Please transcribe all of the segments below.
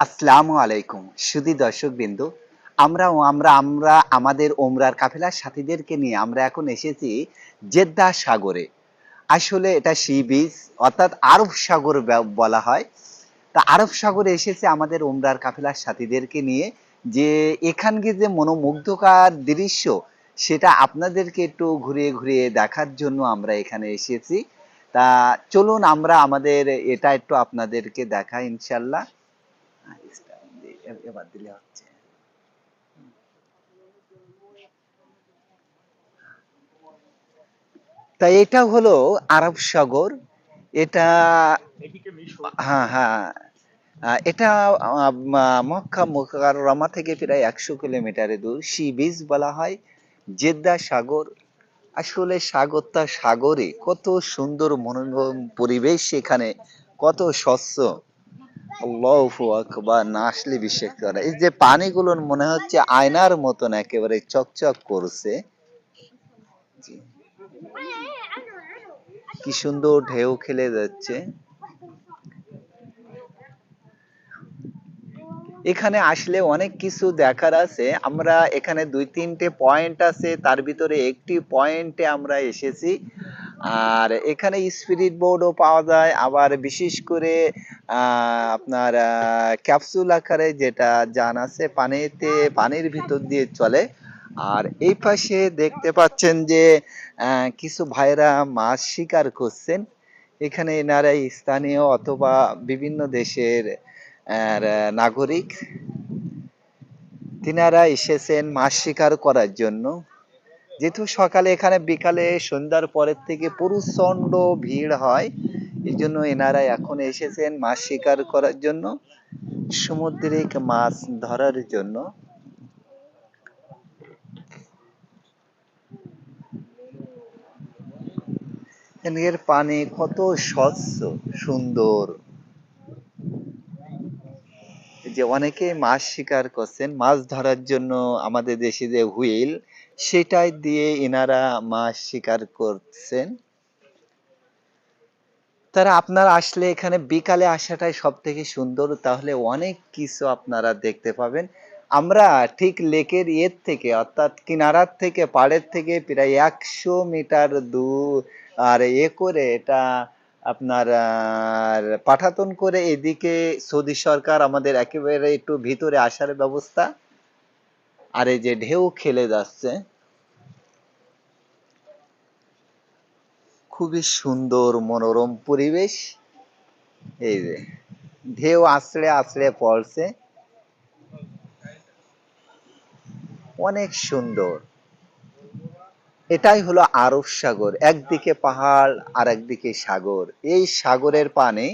আসসালামু আলাইকুম। সুধী দর্শক বিন্দু আমরা আমরা আমরা আমাদের ওমরার কাফেলার সাথীদেরকে নিয়ে আমরা এখন এসেছি জেদ্দা সাগরে। আসলে এটা সি বিচ, অর্থাৎ আরব সাগর বলা হয়। তা আরব সাগরে এসেছে আমাদের ওমরার কাফেলার সাথীদেরকে নিয়ে যে এখানকে যে মনোমুগ্ধকার দৃশ্য, সেটা আপনাদেরকে একটু ঘুরিয়ে ঘুরিয়ে দেখার জন্য আমরা এখানে এসেছি। তা চলুন আমরা আমাদের এটা একটু আপনাদেরকে দেখা ইনশাল্লাহ আর স্টাইল দিয়ে এ- এবার দিলে হচ্ছে। তা এটা হলো আরব সাগর এটা হ্যাঁ হ্যাঁ এটা আহ, ম- মক্কা মুকাররমা থেকে প্রায় একশো কিলোমিটারের দূর। সি বিচ বলা হয় জেদ্দা সাগর। আসলে সাগরটা সাগরে কত সুন্দর মনোরম পরিবেশ সেখানে কত স্বচ্ছ। না আসলে বিশ্বাস করে এই যে পানিগুলো মনে হচ্ছে আয়নার মতন একেবারে চকচক করছে। কি সুন্দর ঢেউ খেলে যাচ্ছে। এখানে আসলে অনেক কিছু দেখার আছে। আমরা এখানে দুই তিনটে পয়েন্ট আছে, তার ভিতরে একটি পয়েন্টে আমরা এসেছি। আর এখানে স্পিরিট বোর্ডও পাওয়া যায়, আবার বিশেষ করে আপনার ক্যাপসুল আকারে যেটা যান আছে পানিতে, পানির ভিতর দিয়ে চলে। আর এই পাশে দেখতে পাচ্ছেন যে কিছু ভাইরা মাছ শিকার করছেন। এখানে এনারা স্থানীয় অথবা বিভিন্ন দেশের নাগরিক। তিনারা এসেছেন মাছ শিকার করার জন্য। যেহেতু সকালে এখানে বিকালে সন্ধ্যার পরের থেকে প্রচণ্ড ভিড় হয়, এই জন্য এনারা এখন এসেছেন মাছ শিকার করার জন্য, সামুদ্রিক মাছ ধরার জন্য। এর পানি কত স্বচ্ছ, সুন্দর। যে অনেকে মাছ শিকার করছেন, মাছ ধরার জন্য আমাদের দেশে যে হুইল, সেটাই দিয়ে এনারা মাছ শিকার করছেন। তারা আপনারা আসলে এখানে বিকালে আসাটাই সব থেকে সুন্দর, তাহলে অনেক কিছু আপনারা দেখতে পাবেন। আমরা ঠিক লেকের ইয়ের থেকে, অর্থাৎ কিনারার থেকে, পাড়ের থেকে প্রায় একশো মিটার দূর আর এ করে এটা আপনার পাঠাতন করে এদিকে সৌদি সরকার আমাদের একেবারে একটু ভিতরে আসার ব্যবস্থা। আর এই যে ঢেউ খেলে যাচ্ছে। খুবই সুন্দর মনোরম পরিবেশ। এই যে, ঢেউ আছড়ে আছড়ে পড়ছে। অনেক সুন্দর। এটাই হলো আরব সাগর। একদিকে পাহাড় আর একদিকে সাগর। এই সাগরের পানি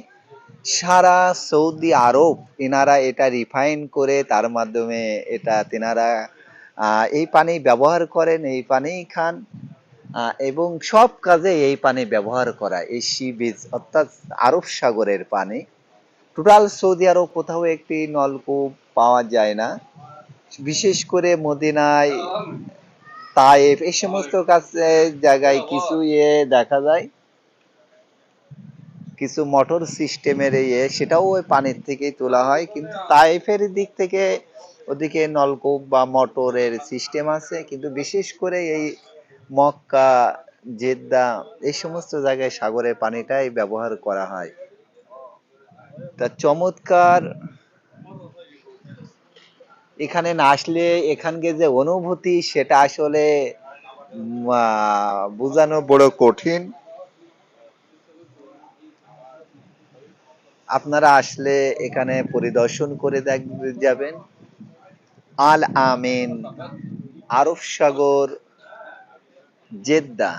সারা সৌদি আরব এনারা এটা রিফাইন করে, তার মাধ্যমে এটা তেনারা এই পানি ব্যবহার করেন, এই পানি খান এবং সব কাজে এই পানি ব্যবহার করা, এই সি বিচ, অর্থাৎ আরব সাগরের পানি। টোটাল সৌদি আরব কোথাও একটি নলকূপ পাওয়া যায় না। বিশেষ করে মদিনায় তাইফ এই সমস্ত কাছে জায়গায় কিছু ইয়ে দেখা যায়। কিছু মোটর সিস্টেমের ইয়ে সেটাও ওই পানির থেকেই তোলা হয়। কিন্তু তাইফের দিক থেকে ওদিকে নলকূপ বা মোটরের সিস্টেম আছে। কিন্তু বিশেষ করে এই মক্কা জেদ্দা এই সমস্ত জায়গায় সাগরের পানিটাই ব্যবহার করা হয়। তা চমৎকার এখানে না আসলে এখানকে যে অনুভূতি সেটা আসলে বোঝানো বড় কঠিন। আপনারা আসলে এখানে পরিদর্শন করে যাবেন। আল আমিন আরব সাগর, জেদ্দা।